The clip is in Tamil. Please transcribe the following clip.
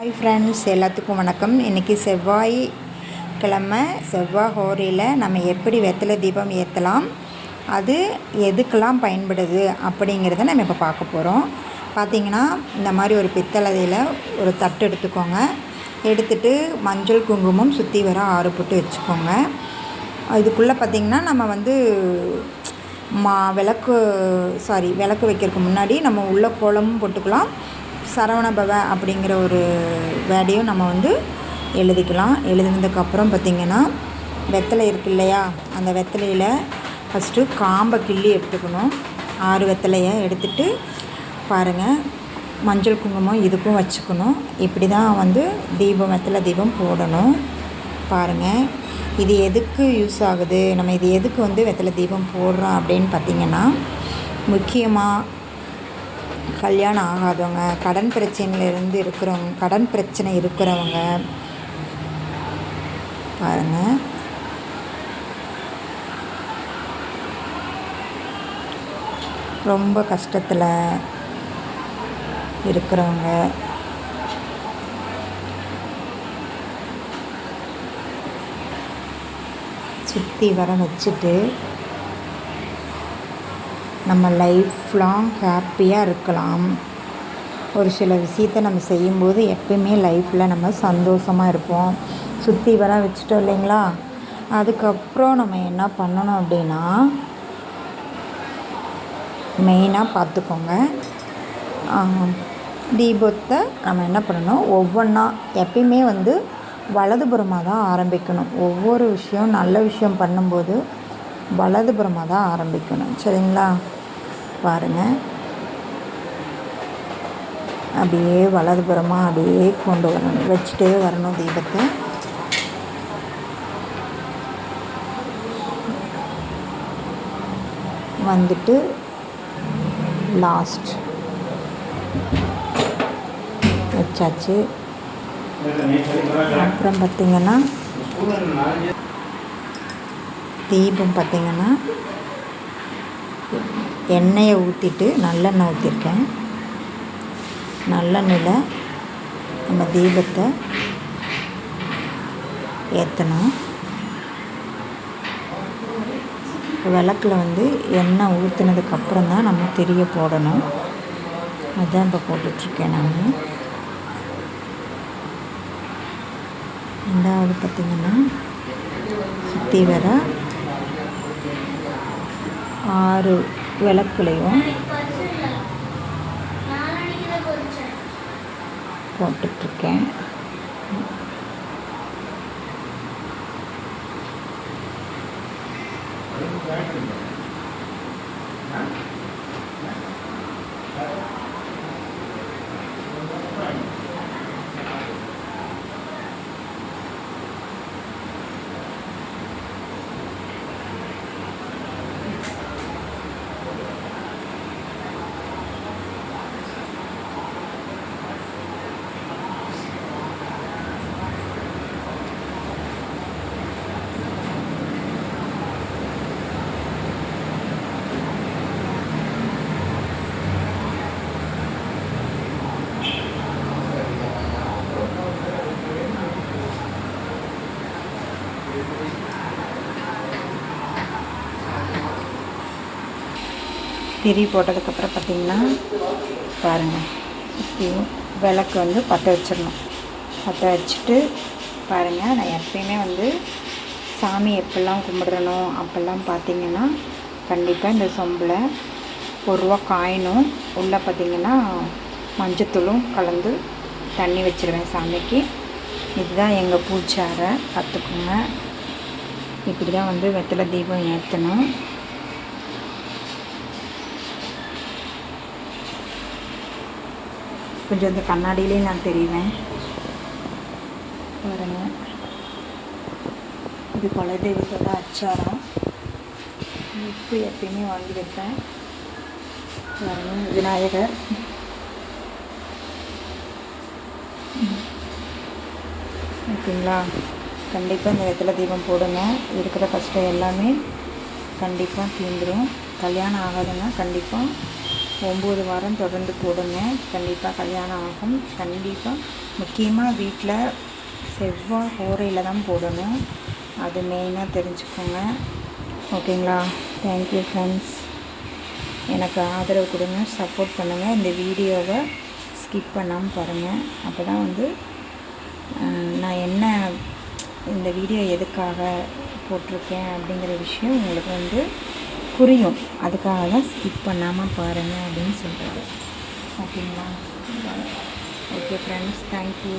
ஹாய் ஃப்ரெண்ட்ஸ் எல்லாத்துக்கும் வணக்கம். இன்றைக்கி செவ்வாய் கிழமை செவ்வாய் ஹோரையில் நம்ம எப்படி வெத்தலை தீபம் ஏற்றலாம் அது எதுக்கெல்லாம் பயன்படுது அப்படிங்கிறத நம்ம இப்போ பார்க்க போகிறோம் பார்த்திங்கன்னா இந்த மாதிரி ஒரு பித்தளதையில் ஒரு தட்டு எடுத்துக்கோங்க. எடுத்துட்டு மஞ்சள் குங்குமம் சுற்றி வர ஆறு போட்டு வச்சுக்கோங்க. இதுக்குள்ளே பார்த்திங்கன்னா நம்ம வந்து மா விளக்கு சாரி விளக்கு வைக்கிறதுக்கு முன்னாடி நம்ம உள்ள கோலமும் போட்டுக்கலாம். சரவணபவ அப்படிங்கிற ஒரு வேர்டையும் நம்ம வந்து எழுதிக்கலாம். எழுதினதுக்கப்புறம் பார்த்திங்கன்னா வெத்தலை இருக்கு இல்லையா? அந்த வெத்தலையில் ஃபஸ்ட்டு காம்பை கிள்ளி எடுத்துக்கணும். ஆறு வெத்தலையை எடுத்துட்டு பாருங்கள் மஞ்சள் குங்குமம் இதுக்கும் வச்சுக்கணும். இப்படி தான் வந்து தீபம் வெத்தலை தீபம் போடணும். பாருங்கள் இது எதுக்கு யூஸ் ஆகுது? நம்ம இது எதுக்கு வந்து வெத்தலை தீபம் போடுறோம் அப்படின்னு பார்த்திங்கன்னா முக்கியமாக கல்யாணம் ஆகாதவங்க கடன் பிரச்சனையிலேருந்து இருக்கிறவங்க கடன் பிரச்சனை இருக்கிறவங்க பாருங்கள் ரொம்ப கஷ்டத்தில் இருக்கிறவங்க. சுற்றி வர வச்சுட்டு நம்ம லைஃப் லாங் ஹாப்பியாக இருக்கலாம். ஒரு சில விஷயத்த நம்ம செய்யும்போது எப்பயுமே லைஃப்பில் நம்ம சந்தோஷமாக இருப்போம். சுற்றி வர வச்சுட்டோம் இல்லைங்களா? அதுக்கப்புறம் நம்ம என்ன பண்ணணும் அப்படின்னா மெயினாக பார்த்துக்கோங்க. தீபத்தை நம்ம என்ன பண்ணணும்? ஒவ்வொன்றா எப்பயுமே வந்து வலதுபுறமாக தான் ஆரம்பிக்கணும். ஒவ்வொரு விஷயம் நல்ல விஷயம் பண்ணும்போது வலதுபுறமாக தான் ஆரம்பிக்கணும். சரிங்களா? பாருங்கள் அப்படியே வலதுபுறமாக அப்படியே கொண்டு வரணும். வச்சுட்டே வரணும் தீபத்தை. வந்துட்டு லாஸ்ட் வச்சாச்சு. அப்புறம் பார்த்திங்கன்னா தீபம் பார்த்திங்கன்னா எண்ணெயை ஊற்றிட்டு நல்லெண்ணெய் ஊற்றிருக்கேன் நல்லெண்ணெயில் நம்ம தீபத்தை ஏற்றணும் விளக்கில் வந்து எண்ணெய் ஊற்றுனதுக்கப்புறம் தான் நம்ம திரிய போடணும். அதுதான் இப்போ போட்டுட்ருக்கேன் நான். ரெண்டாவது பார்த்திங்கன்னா சுற்றி வர ஆறு விளக்குலையும் போட்டுட்ருக்கேன். திரி போட்டதுக்கப்புறம் பார்த்திங்கன்னா பாருங்கள் சுற்றியும் விளக்கு வந்து பற்ற வச்சிடணும். பற்ற வச்சுட்டு பாருங்கள் நான் எப்பயுமே வந்து சாமி எப்பெல்லாம் கும்பிடணும் அப்போல்லாம் பார்த்திங்கன்னா கண்டிப்பாக இந்த சொம்பில் ஒரு ரூபா காயினும் உள்ளே பார்த்திங்கன்னா மஞ்சத்தூளும் கலந்து தண்ணி வச்சுருவேன் சாமிக்கு. இதுதான் எங்கள் பூச்சாரை பார்த்துக்குங்க இப்படி தான் வந்து வெத்தலை தீபம் ஏற்றணும். கொஞ்சம் இந்த கண்ணாடியிலே நான் தெரிவேன். பாருங்கள் இது குலதெய்வத்தோட அச்சாரம். உப்பு எப்பயுமே வாங்கி வைப்பேன். பாருங்க விநாயகர். ஓகேங்களா? கண்டிப்பாக இந்த வெத்தலை தீபம் போடுங்க. இருக்கிற கஷ்டம் எல்லாமே கண்டிப்பாக தீந்துடும் கல்யாணம் ஆகாதுன்னா கண்டிப்பாக ஒம்பது வாரம் தொடர்ந்து போடுங்க. கண்டிப்பாக கல்யாணம் ஆகும். கண்டிப்பாக முக்கியமாக வீட்டில் செவ்வாய் ஹோரையில் தான் போடணும். அது மெயினாக தெரிஞ்சுக்கோங்க. ஓகேங்களா? தேங்க்யூ ஃப்ரெண்ட்ஸ் எனக்கு ஆதரவு கொடுங்க. சப்போர்ட் பண்ணுங்கள் இந்த வீடியோவை ஸ்கிப் பண்ணாமல் பாருங்கள் அப்போ தான் வந்து நான் என்ன இந்த வீடியோ எதுக்காக போட்டிருக்கேன் அப்படிங்கிற விஷயம் உங்களுக்கு வந்து புரியும். அதுக்காக தான் ஸ்கிப் பண்ணாமல் பாருங்கள் அப்படின்னு சொல்கிறது ஓகேங்களா? Okay friends thank you